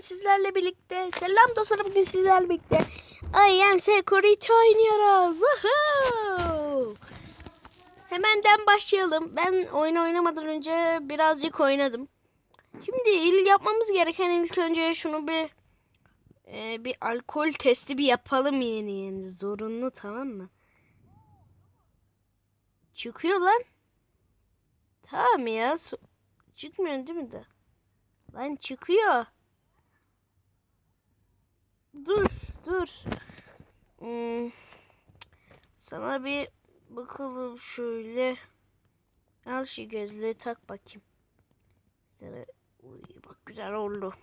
Sizlerle birlikte selam dostlarım bugün sizlerle birlikte I am Security oynuyoruz. Woohoo! Hemenden başlayalım. Ben oyun oynamadan önce birazcık oynadım. Şimdi il yapmamız gereken ilk önce şunu bir e, bir alkol testi bir yapalım yeni yeni zorunlu tamam mı? Çıkıyor lan. Tamam ya. Çıkmıyor değil mi de? Lan çıkıyor. Dur, dur. Hmm. Sana bir bakalım şöyle. Al şu gözlüğü tak bakayım. Sana Uy, bak güzel oldu.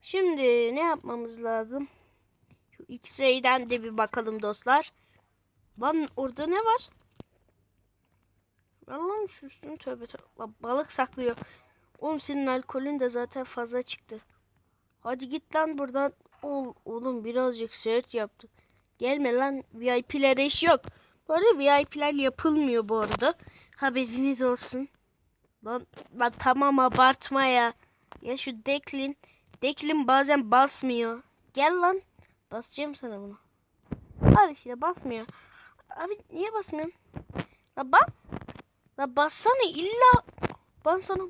Şimdi ne yapmamız lazım? Şu X-ray'den de bir bakalım dostlar. Lan orada ne var? Allah'ım şu üstünü tövbe tövbe. Balık saklıyor. Oğlum senin alkolün de zaten fazla çıktı. Hadi git lan buradan. Ol, oğlum birazcık sert yaptı. Gelme lan VIP'lere iş yok. Bu arada VIP'ler yapılmıyor bu arada. Haberiniz olsun. Lan, lan tamam abartma ya. Ya şu Declan. Declan bazen basmıyor. Gel lan. Basacağım sana bunu. Al işte basmıyor. Abi niye basmıyorsun? La bas. La bassana illa. Ben sana.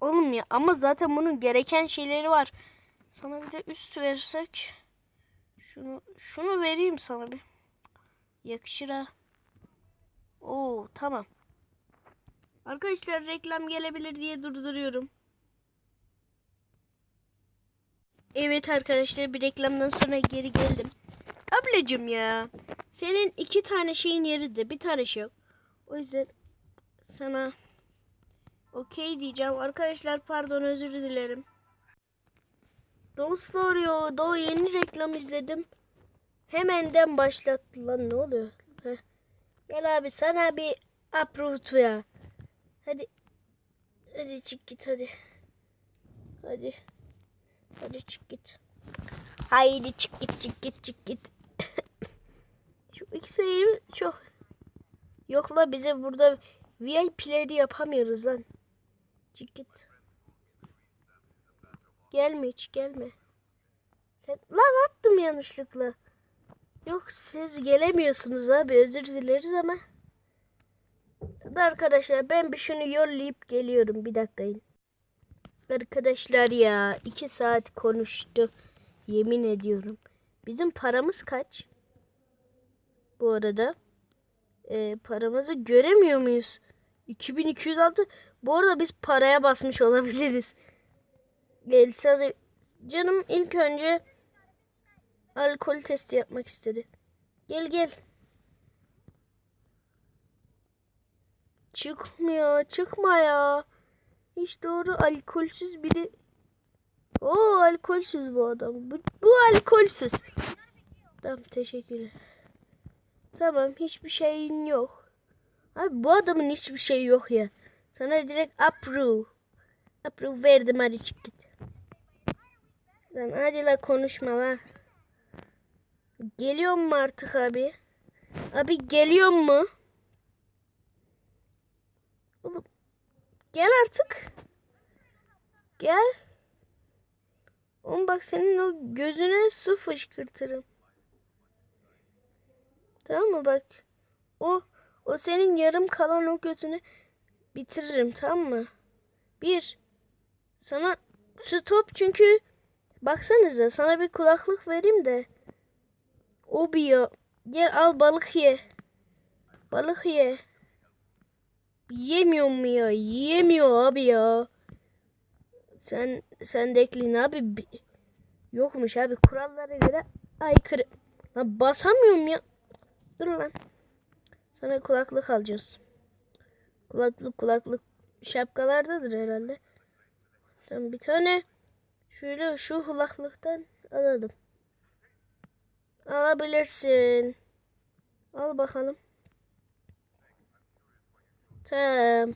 Oğlum ama zaten bunun gereken şeyleri var. Sana bir de üst versek. Şunu şunu vereyim sana bir. Yakışır ha. Oo tamam. Arkadaşlar reklam gelebilir diye durduruyorum. Evet arkadaşlar bir reklamdan sonra geri geldim. Ablacım ya. Senin iki tane şeyin yerinde bir tane şey yok. O yüzden sana okey diyeceğim. Arkadaşlar pardon özür dilerim. Dostlar ya daha yeni reklam izledim. Hemenden başlattı lan ne oluyor? Heh. Gel abi sana bir approve ya. Hadi. Hadi çık git hadi. Hadi. Hadi çık git. Haydi çık git çık git çık git. Şu iki sayıyı çok. Yok la bize burada VIP'leri yapamıyoruz lan. Çık git. Gelme hiç gelme. Sen lan attım yanlışlıkla. Yok siz gelemiyorsunuz abi özür dileriz ama. Arkadaşlar ben bir şunu yollayıp geliyorum bir dakikayın. Arkadaşlar ya iki saat konuştu. Yemin ediyorum. Bizim paramız kaç? Bu arada. Ee, paramızı göremiyor muyuz? 2206. Bu arada biz paraya basmış olabiliriz. Da- canım ilk önce alkol testi yapmak istedi. Gel gel. Çıkmıyor, çıkma ya. Hiç doğru alkolsüz biri. O alkolsüz bu adam. Bu, bu alkolsüz. Tamam teşekkürler. Tamam hiçbir şeyin yok. Abi bu adamın hiçbir şey yok ya. Sana direkt approve. Approve verdim hadi çık git. Lan hadi la konuşma la. Geliyor mu artık abi? Abi geliyor mu? Oğlum gel artık. Gel. Oğlum bak senin o gözüne su fışkırtırım. Tamam mı bak. O o senin yarım kalan o gözünü bitiririm tamam mı? Bir. Sana stop çünkü baksanıza sana bir kulaklık vereyim de. O bir ya. Gel al balık ye. Balık ye. Yemiyor mu ya? Yemiyor abi ya. Sen sen de ekleyin abi. Bi- Yokmuş abi kurallara göre aykırı. Lan basamıyorum ya. Dur lan. Sana kulaklık alacağız. Kulaklık kulaklık şapkalardadır herhalde. Tamam bir tane şöyle şu kulaklıktan alalım. Alabilirsin. Al bakalım. Tamam.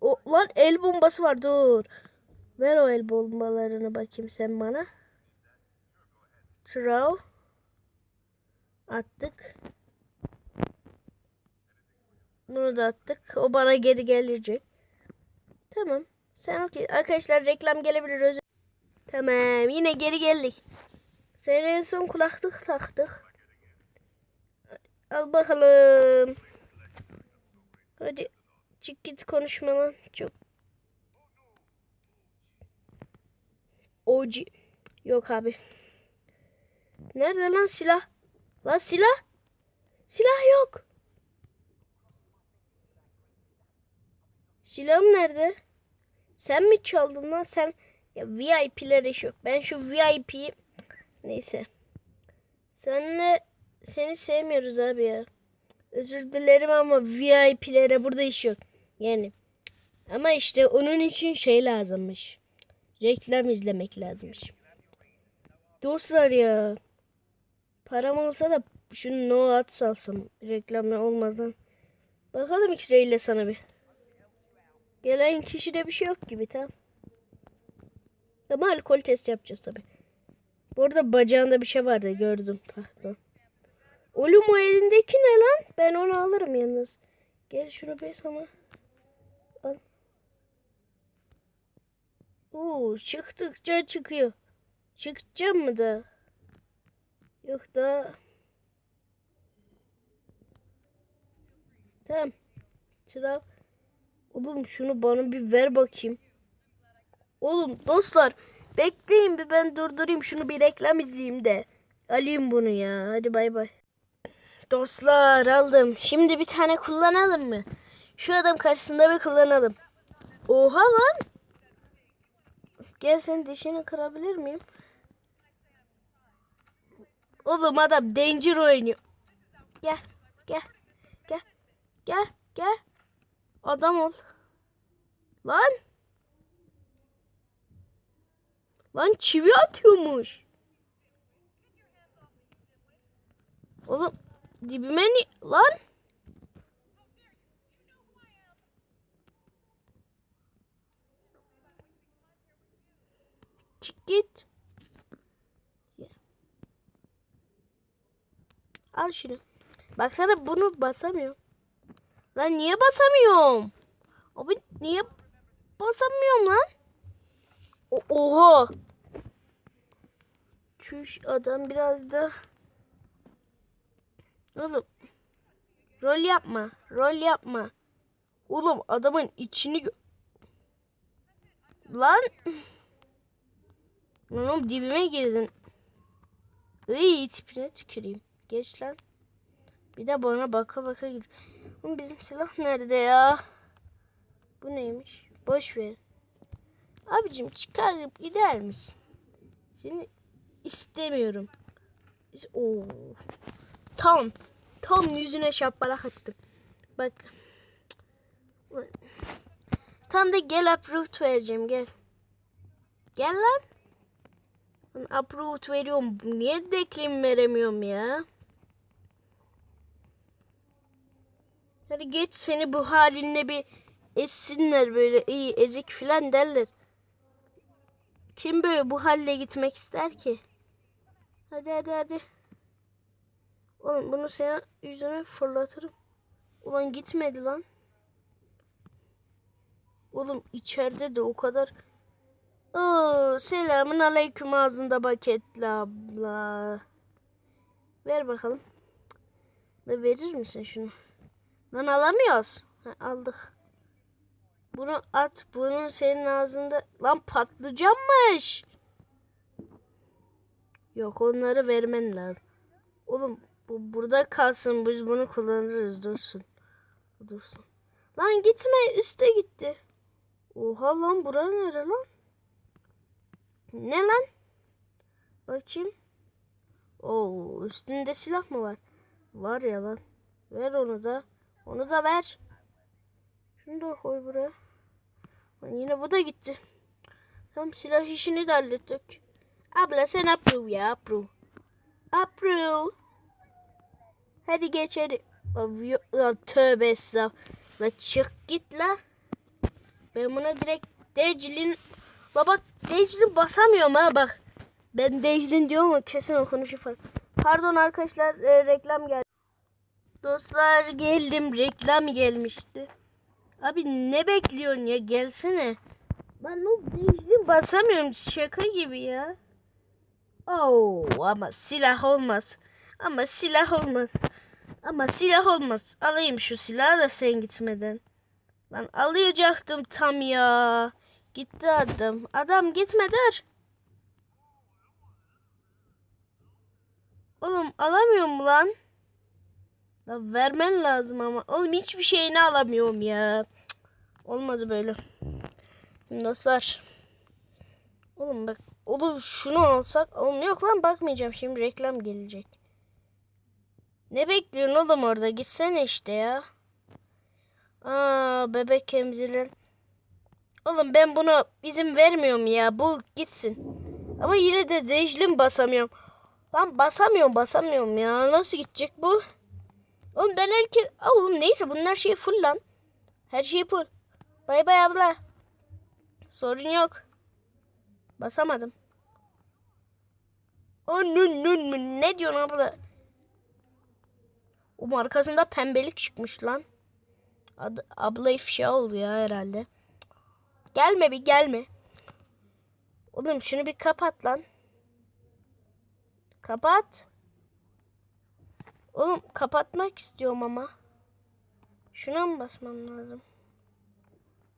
O, lan el bombası var dur. Ver o el bombalarını bakayım sen bana. Throw. Attık. Bunu da attık. O bana geri gelecek. Tamam. Sen okey. Arkadaşlar reklam gelebilir özür. Tamam yine geri geldik. Sen en son kulaklık taktık. Al bakalım. Hadi çık git konuşma lan. Çok. Oci. Yok abi. Nerede lan silah? Lan silah? Silah yok. Silahım nerede? Sen mi çaldın lan sen? Ya VIP'ler iş yok. Ben şu VIP'yi neyse. Seninle seni sevmiyoruz abi ya. Özür dilerim ama VIP'lere burada iş yok. Yani ama işte onun için şey lazımmış. Reklam izlemek lazımmış. Dostlar ya. Param olsa da şunu no at salsam reklam olmadan. Bakalım X-Ray ile sana bir. Gelen kişide bir şey yok gibi tamam. Ama alkol testi yapacağız tabi. Bu arada bacağında bir şey vardı gördüm. Pardon. Oğlum o elindeki ne lan? Ben onu alırım yalnız. Gel şunu bir sana. Al. Oo, çıktıkça çıkıyor. Çıkacağım mı da? Yok da. Tamam. Sıra. Oğlum şunu bana bir ver bakayım. Oğlum dostlar bekleyin bir ben durdurayım şunu bir reklam izleyeyim de. Alayım bunu ya. Hadi bay bay. Dostlar aldım. Şimdi bir tane kullanalım mı? Şu adam karşısında bir kullanalım. Oha lan. Gel sen dişini kırabilir miyim? Oğlum adam danger oynuyor. Gel. Gel. Gel. Gel. Gel. Adam ol. Lan. Lan çivi atıyormuş. Oğlum dibime ni lan. Çık git. Al şunu. Baksana bunu basamıyorum. Lan niye basamıyorum? Abi niye basamıyorum lan? O Oha. Çüş adam biraz da Oğlum rol yapma. Rol yapma. Oğlum adamın içini Lan Lan oğlum dibime girdin. Iy tipine tüküreyim. Geç lan. Bir de bana baka baka gir. Bizim silah nerede ya? Bu neymiş? Boş ver. Abicim çıkarıp gider misin? Seni istemiyorum. Oo. Tam. Tam yüzüne şapalak attım. Bak. Tam da gel uproot vereceğim gel. Gel lan. Ben uproot veriyorum. Niye declim veremiyorum ya? Hadi geç seni bu halinle bir essinler böyle iyi ezik filan derler. Kim böyle bu halle gitmek ister ki? Hadi hadi hadi. Oğlum bunu sana yüzüne fırlatırım. Ulan gitmedi lan. Oğlum içeride de o kadar. Oo, selamun aleyküm ağzında paketli abla. Ver bakalım. Da verir misin şunu? Lan alamıyoruz. Ha, aldık. Bunu at. Bunun senin ağzında. Lan patlıcanmış. Yok onları vermen lazım. Oğlum bu burada kalsın. Biz bunu kullanırız. Dursun. Dursun. Lan gitme. Üste gitti. Oha lan bura nere lan? Ne lan? Bakayım. Oo üstünde silah mı var? Var ya lan. Ver onu da. Onu da ver. Şunu da koy buraya. Lan yine bu da gitti. Tam silah işini de hallettik. Abla sen approve ya approve. Approve. Hadi geç hadi. La tövbe estağfurullah. La çık git la. Ben buna direkt Declin La bak Declin basamıyorum ha bak. Ben Declin diyorum ama kesin okunuşu farklı. Pardon arkadaşlar e, reklam geldi. Dostlar geldim reklam gelmişti. Abi ne bekliyorsun ya gelsene. Lan o değiştim basamıyorum şaka gibi ya. Oo ama silah olmaz. Ama silah olmaz. Ama silah olmaz. Alayım şu silahı da sen gitmeden. Lan alacaktım tam ya. Gitti adam. Adam gitme dur. Oğlum alamıyorum lan. Lan vermen lazım ama. Oğlum hiçbir şeyini alamıyorum ya. Olmaz böyle. Şimdi dostlar. Oğlum bak. Oğlum şunu alsak. Oğlum yok lan bakmayacağım. Şimdi reklam gelecek. Ne bekliyorsun oğlum orada? Gitsene işte ya. Aa bebek emziren. Oğlum ben buna izin vermiyorum ya. Bu gitsin. Ama yine de Dejlim basamıyorum. Lan basamıyorum basamıyorum ya. Nasıl gidecek bu? Oğlum ben herkes... Oğlum neyse bunlar şey full lan. Her şey full. Bay bay abla. Sorun yok. Basamadım. Nün nün nün. Ne diyorsun abla? O arkasında pembelik çıkmış lan. Ad, abla ifşa oldu ya herhalde. Gelme bir gelme. Oğlum şunu bir kapat lan. Kapat. Oğlum kapatmak istiyorum ama. Şuna mı basmam lazım?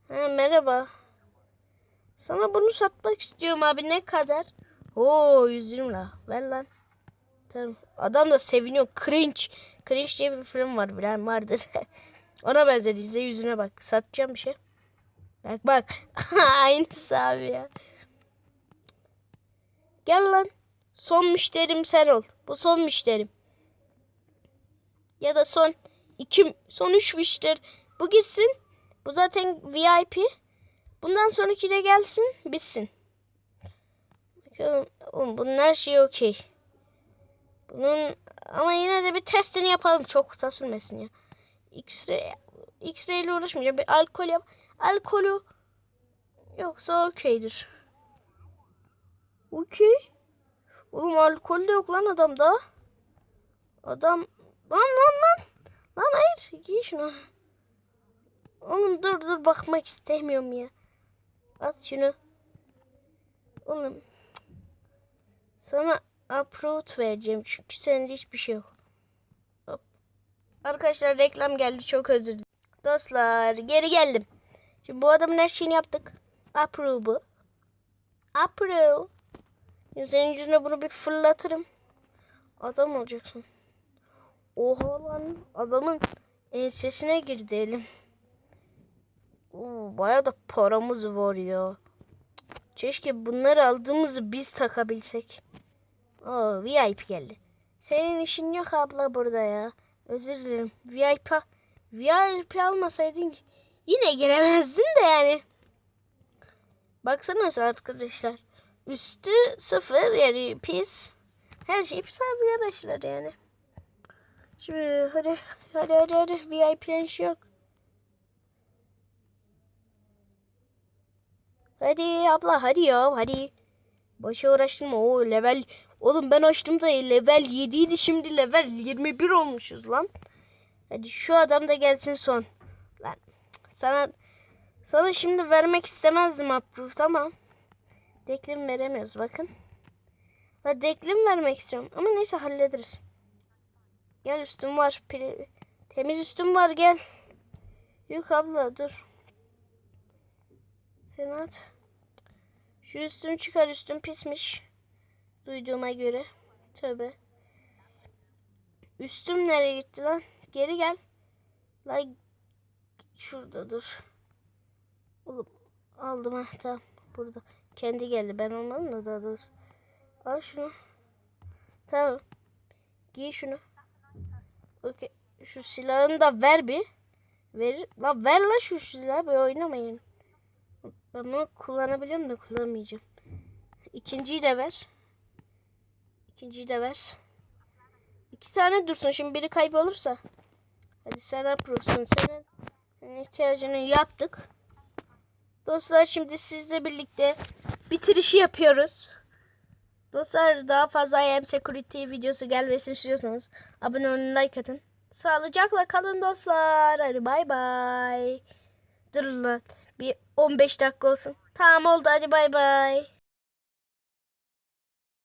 Ha, merhaba. Sana bunu satmak istiyorum abi ne kadar? Oo 120 lira. Ver lan. Tamam. Adam da seviniyor. Cringe. Cringe diye bir film var bilen vardır. Ona benzer izle yüzüne bak. Satacağım bir şey. Bak bak. Aynısı abi ya. Gel lan. Son müşterim sen ol. Bu son müşterim. Ya da son iki, son üç müşteri. Bu gitsin. Bu zaten VIP. Bundan sonraki de gelsin. Bitsin. Bakalım. Oğlum bunun her şeyi okey. Bunun ama yine de bir testini yapalım. Çok kısa sürmesin ya. X-ray X-ray ile uğraşmayacağım. Bir alkol yap. Alkolü yoksa okeydir. Okey. Oğlum alkol de yok lan adamda. Adam lan lan lan. Lan hayır giy şunu. Oğlum dur dur bakmak istemiyorum ya. At şunu. Oğlum sana upload vereceğim çünkü sende hiçbir şey yok. Hop. Arkadaşlar reklam geldi çok özür dilerim. Dostlar geri geldim. Şimdi bu adamın her şeyini yaptık. Approve'u. Approve. Senin yüzüne bunu bir fırlatırım. Adam olacaksın. Oha lan adamın ensesine girdi elim. Oo, baya da paramız var ya. Keşke bunları aldığımızı biz takabilsek. Oo, VIP geldi. Senin işin yok abla burada ya. Özür dilerim. VIP, VIP almasaydın yine giremezdin de yani. Baksanıza arkadaşlar. Üstü sıfır yani pis. Her şey pis arkadaşlar yani. Şimdi hadi hadi hadi hadi VIP'len şey yok. Hadi abla hadi ya hadi. Başa uğraştırma o level. Oğlum ben açtım da level 7 idi şimdi level 21 olmuşuz lan. Hadi şu adam da gelsin son. Lan sana sana şimdi vermek istemezdim approve tamam. Deklim veremiyoruz bakın. La deklim vermek istiyorum ama neyse hallederiz. Gel üstüm var. Temiz üstüm var gel. Yok abla dur. Sen at. Şu üstüm çıkar üstüm pismiş. Duyduğuma göre. Tövbe. Üstüm nereye gitti lan? Geri gel. La şurada dur. Oğlum aldım ha tamam. Burada. Kendi geldi. Ben olmadım da daha doğrusu. Al şunu. Tamam. Giy şunu. Okey. Şu silahını da ver bir. Ver. La ver la şu silahı böyle oynamayın. Ben bunu kullanabiliyorum da kullanmayacağım. İkinciyi de ver. İkinciyi de ver. İki tane dursun. Şimdi biri kaybolursa. Hadi sen yapıyorsun. Senin ihtiyacını yaptık. Dostlar şimdi sizle birlikte bitirişi yapıyoruz. Dostlar daha fazla IM Security videosu gelmesini istiyorsanız abone olun like atın. Sağlıcakla kalın dostlar. Hadi bay bay. Durun lan. Bir 15 dakika olsun. Tamam oldu hadi bay bay.